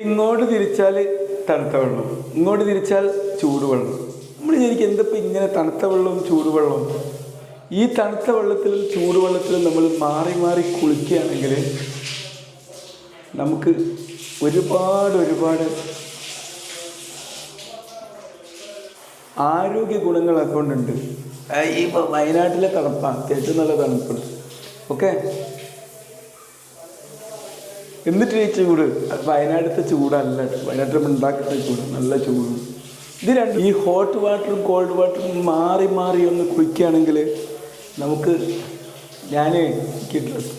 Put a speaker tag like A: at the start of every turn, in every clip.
A: ഇങ്ങോട്ട് തിരിച്ചാൽ തണുത്ത വെള്ളം ഇങ്ങോട്ട് തിരിച്ചാൽ ചൂടുവെള്ളം നമ്മൾ ശരിക്കും എന്തപ്പോൾ ഇങ്ങനെ തണുത്ത വെള്ളവും ചൂടുവെള്ളവും ഈ തണുത്ത വെള്ളത്തിലും ചൂടുവെള്ളത്തിലും നമ്മൾ മാറി മാറി കുളിക്കുകയാണെങ്കിൽ നമുക്ക് ഒരുപാട് ഒരുപാട് ആരോഗ്യ ഗുണങ്ങൾ ആ, ഈ വയനാട്ടിലെ തണുപ്പാണ്. അത്യാവശ്യം നല്ല തണുപ്പുണ്ട്. ഓക്കെ? എന്നിട്ട് ഈ ചൂട്. വയനാട്ടിലത്തെ ചൂടല്ല. ട്ടോ. വയനാട്ടിൽ ഉണ്ടാക്കുന്ന ചൂട്. നല്ല ചൂടും. ഇത് രണ്ട് ഈ ഹോട്ട് വാട്ടറും കോൾഡ് വാട്ടറും മാറി മാറി ഒന്ന് കുളിക്കുകയാണെങ്കിൽ നമുക്ക് ഞാൻ ഡ്രസ്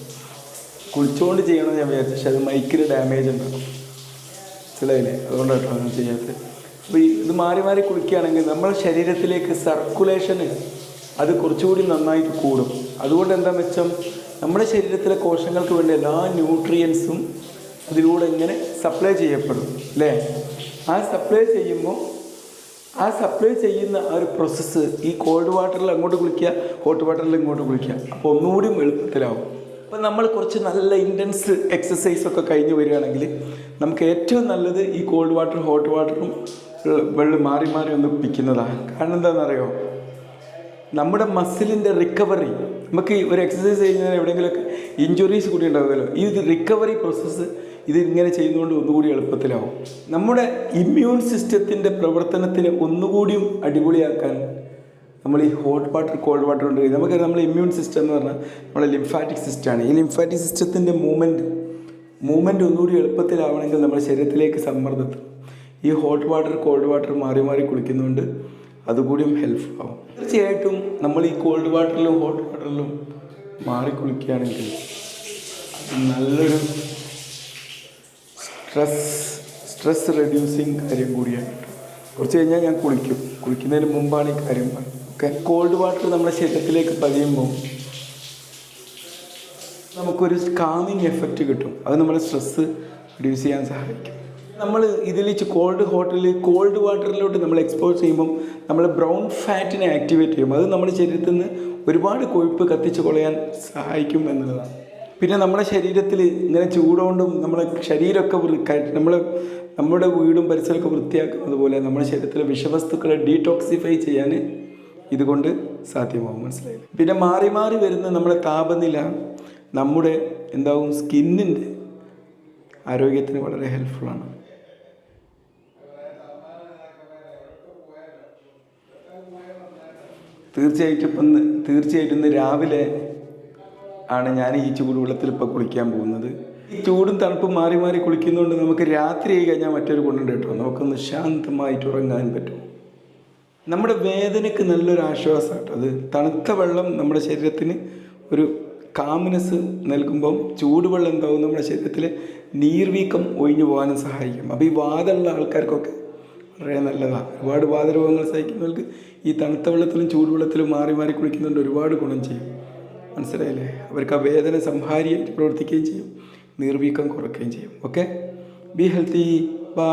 A: കുളിച്ചുകൊണ്ട് ചെയ്യണമെന്ന് ഞാൻ വിചാരിച്ചു. പക്ഷെ അത് മൈക്കിൽ ഡാമേജ് ഉണ്ടാകും മനസ്സിലായില്ലേ? അതുകൊണ്ടാട്ടോ അങ്ങനെ ചെയ്യാത്തത് അപ്പോൾ ഇത് മാറി മാറി കുളിക്കുകയാണെങ്കിൽ നമ്മുടെ ശരീരത്തിലേക്ക് സർക്കുലേഷന് അത് കുറച്ചുകൂടി നന്നായിട്ട് കൂടും. അതുകൊണ്ട് എന്താ മെച്ചം? നമ്മുടെ ശരീരത്തിലെ കോശങ്ങൾക്ക് വേണ്ട എല്ലാ ന്യൂട്രിയൻസും അതിലൂടെ ഇങ്ങനെ സപ്ലൈ ചെയ്യപ്പെടും അല്ലേ? ആ സപ്ലൈ ചെയ്യുമ്പോൾ ആ സപ്ലൈ ചെയ്യുന്ന ആ ഒരു പ്രോസസ്സ് ഈ കോൾഡ് വാട്ടറിൽ അങ്ങോട്ട് കുളിക്കുക ഹോട്ട് വാട്ടറിൽ ഇങ്ങോട്ട് കുളിക്കുക അപ്പോൾ ഒന്നുകൂടി എളുപ്പത്തിലാവും. അപ്പോൾ നമ്മൾ കുറച്ച് നല്ല ഇന്റൻസ് എക്സസൈസ് ഒക്കെ കഴിഞ്ഞ് വരികയാണെങ്കിൽ നമുക്ക് ഏറ്റവും നല്ലത് ഈ കോൾഡ് വാട്ടറും ഹോട്ട് വാട്ടറും വെള്ളം മാറി മാറി ഒന്ന് പിടിക്കുന്നതാണ് കാരണം എന്താണെന്നറിയോ? നമ്മുടെ മസിലിന്റെ റിക്കവറി നമുക്ക് ഈ ഒരു എക്സസൈസ് ചെയ്യുന്നതിന് എവിടെയെങ്കിലുമൊക്കെ ഇഞ്ചുറീസ് കൂടി ഉണ്ടാകുമല്ലോ ഈ റിക്കവറി പ്രോസസ്സ് ഇത് ഇങ്ങനെ ചെയ്യുന്നതുകൊണ്ട് ഒന്നുകൂടി എളുപ്പത്തിലാവും. നമ്മുടെ ഇമ്മ്യൂൺ സിസ്റ്റത്തിന്റെ പ്രവർത്തനത്തിന് ഒന്നുകൂടിയും അടിപൊളിയാക്കാൻ നമ്മൾ ഈ ഹോട്ട് വാട്ടർ കോൾഡ് വാട്ടർ കൊണ്ട് കഴിയും. നമുക്ക് നമ്മുടെ ഇമ്മ്യൂൺ സിസ്റ്റം എന്ന് പറഞ്ഞാൽ നമ്മുടെ ലിംഫാറ്റിക് സിസ്റ്റമാണ് ഈ ലിംഫാറ്റിക് സിസ്റ്റത്തിന്റെ മൂവ്മെന്റ് മൂവ്മെന്റ് ഒന്നുകൂടി എളുപ്പത്തിലാവണമെങ്കിൽ നമ്മുടെ ശരീരത്തിലേക്ക് സമ്മർദ്ദത്തിൽ ഈ ഹോട്ട് വാട്ടർ കോൾഡ് വാട്ടർ മാറി മാറി കുളിക്കുന്നതുകൊണ്ട് അതുകൂടിയും ഹെൽപ്ഫുൾ ആവും. തീർച്ചയായിട്ടും നമ്മൾ ഈ കോൾഡ് വാട്ടറിലും ഹോട്ട് വാട്ടറിലും മാറി കുളിക്കുകയാണെങ്കിൽ നല്ലൊരു സ്ട്രെസ് സ്ട്രെസ് റെഡ്യൂസിങ് കാര്യം കൂടിയാണ്. കുറച്ച് കഴിഞ്ഞാൽ ഞാൻ കുളിക്കും. കുളിക്കുന്നതിന് മുമ്പാണ് ഈ കാര്യം ഓക്കെ കോൾഡ് വാട്ടർ നമ്മുടെ ശരീരത്തിലേക്ക് പതിയുമ്പോൾ നമുക്കൊരു കാമിങ് എഫക്റ്റ് കിട്ടും. അത് നമ്മുടെ സ്ട്രെസ്സ് റിഡ്യൂസ് ചെയ്യാൻ സഹായിക്കും. നമ്മൾ ഇതിൽ കോൾഡ് ഹോട്ടലിൽ കോൾഡ് വാട്ടറിലോട്ട് നമ്മൾ എക്സ്പോസ് ചെയ്യുമ്പം നമ്മൾ ബ്രൗൺ ഫാറ്റിനെ ആക്ടിവേറ്റ് ചെയ്യും. അത് നമ്മുടെ ശരീരത്തിൽ നിന്ന് ഒരുപാട് കൊഴുപ്പ് കത്തിച്ച് കൊളയാൻ സഹായിക്കും എന്നുള്ളതാണ്. പിന്നെ നമ്മുടെ ശരീരത്തിൽ ഇങ്ങനെ ചൂടുകൊണ്ടും നമ്മളെ ശരീരമൊക്കെ നമ്മൾ നമ്മുടെ വീടും പരിസരമൊക്കെ വൃത്തിയാക്കുന്നത് പോലെ നമ്മുടെ ശരീരത്തിലെ വിഷവസ്തുക്കളെ ഡീടോക്സിഫൈ ചെയ്യാൻ ഇതുകൊണ്ട് സാധ്യമാവും. മനസ്സിലായില്ലേ? പിന്നെ മാറി മാറി വരുന്ന നമ്മുടെ താപനില നമ്മുടെ എന്താവും? സ്കിന്നിന്റെ ആരോഗ്യത്തിന് വളരെ ഹെൽപ്ഫുള്ളാണ് തീർച്ചയായിട്ടും ഇപ്പം തീർച്ചയായിട്ടും ഇന്ന് രാവിലെ ആണ് ഞാൻ ഈ ചൂടുവെള്ളത്തിൽ ഇപ്പോൾ കുളിക്കാൻ പോകുന്നത്. ഈ ചൂടും തണുപ്പും മാറി മാറി കുളിക്കുന്നതുകൊണ്ട് നമുക്ക് രാത്രി ആയി കഴിഞ്ഞാൽ മറ്റൊരു ഗുണമുണ്ട് കേട്ടോ. നമുക്കൊന്ന് ശാന്തമായിട്ട് ഉറങ്ങാൻ പറ്റും. നമ്മുടെ വേദനയ്ക്ക് നല്ലൊരു ആശ്വാസമാണ് അത് തണുത്ത വെള്ളം നമ്മുടെ ശരീരത്തിന് ഒരു കാമിനെസ് നൽകുമ്പം ചൂടുവെള്ളം എന്താവും നമ്മുടെ ശരീരത്തിൽ നീർവീക്കം ഒഴിഞ്ഞു പോകാനും സഹായിക്കും. അപ്പോൾ ഈ വാദമുള്ള ആൾക്കാർക്കൊക്കെ വളരെ നല്ലതാണ്. ഒരുപാട് വാതരോഗങ്ങൾ സഹിക്കുന്നവർക്ക് ഈ തണുത്ത വെള്ളത്തിലും ചൂടുവെള്ളത്തിലും മാറി മാറി കുളിക്കുന്നുണ്ട് ഒരുപാട് ഗുണം ചെയ്യും. മനസ്സിലായില്ലേ? അവർക്ക് ആ വേദന സംഹാരിയായിട്ട് പ്രവർത്തിക്കുകയും ചെയ്യും. നീർവീക്കം കുറയ്ക്കുകയും ചെയ്യും. ഓക്കെ ബി ഹെൽത്തി ബാ